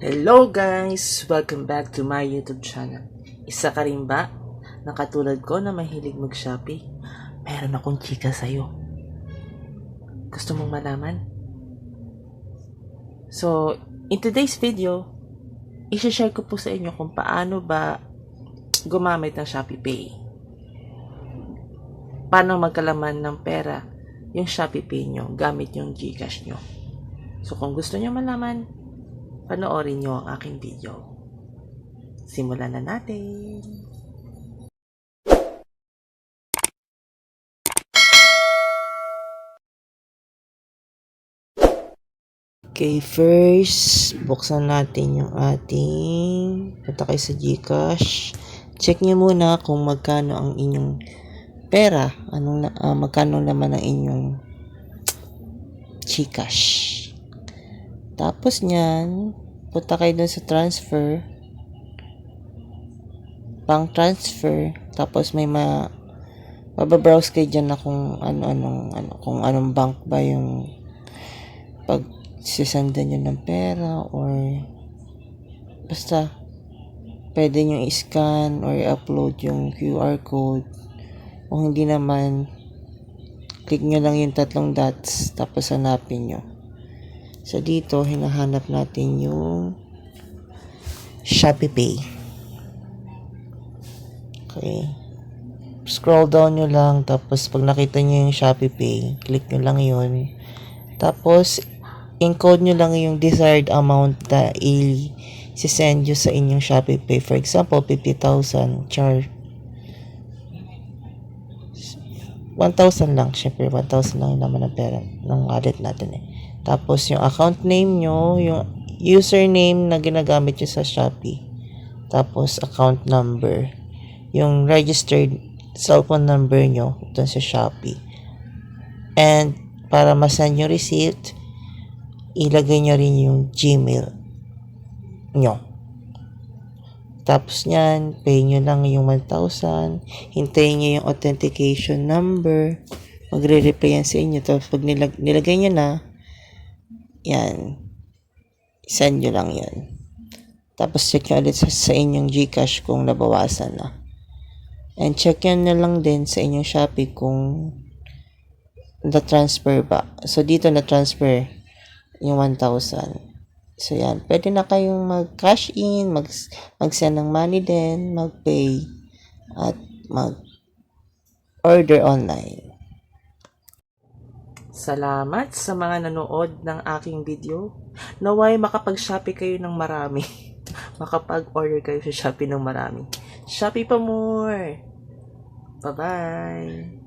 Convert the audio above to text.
Hello guys! Welcome back to my YouTube channel. Isa ka rin ba na katulad ko na mahilig mag-Shopee? Meron akong chika sa'yo. Gusto mong malaman? So, in today's video, isi-share ko po sa inyo kung paano ba gumamit ng Shopee Pay. Paano magkalaman ng pera yung Shopee Pay nyo gamit yung Gcash nyo. So, kung gusto nyo malaman, panoorin nyo ang aking video. Simulan na natin! Okay, first, buksan natin yung ating punta kayo sa Gcash. Check nyo muna kung magkano ang inyong pera. Anong ah, magkano naman ang inyong Gcash. Tapos niyan, punta kayo dun sa transfer. Pang transfer. Tapos may ma mababrowse kayo dyan na kung ano-anong ano, kung anong bank ba yung pag sisendan nyo ng pera or basta pwede nyo i-scan or i-upload yung QR code kung hindi naman click nyo lang yung tatlong dots tapos hanapin nyo so dito hinahanap natin yung Shopee Pay. Okay. Scroll down nyo lang tapos pag nakita nyo yung Shopee Pay click nyo lang yun. Tapos encode nyo lang yung desired amount na i-send nyo sa inyong Shopee Pay. For example, 50,000 char 1,000 lang. Siyempre, 1,000 lang yung naman ng pera ng wallet natin eh. Tapos, yung account name nyo, yung username na ginagamit nyo sa Shopee. Tapos, account number. Yung registered cellphone number nyo dun sa Shopee. And, para masend yung receipt, ilagay nyo rin yung Gmail nyo. Tapos niyan, pay nyo lang yung 1,000. Hintayin nyo yung authentication number. Magre-reply yan sa inyo. Tapos pag nilag nilagay nyo na, yan, send nyo lang yan. Tapos check nyo ulit sa, sa inyong Gcash kung nabawasan na. And check nyo na lang din sa inyong Shopee kung na-transfer ba. So, dito na-transfer yung 1,000. So, yan. Pwede na kayong mag-cash in, mag, mag-send ng money din, mag-pay, at mag-order online. Salamat sa mga nanood ng aking video. Naway makapag-shopee kayo ng marami. makapag-order kayo sa Shopee ng marami. Shopee pa more! Bye-bye!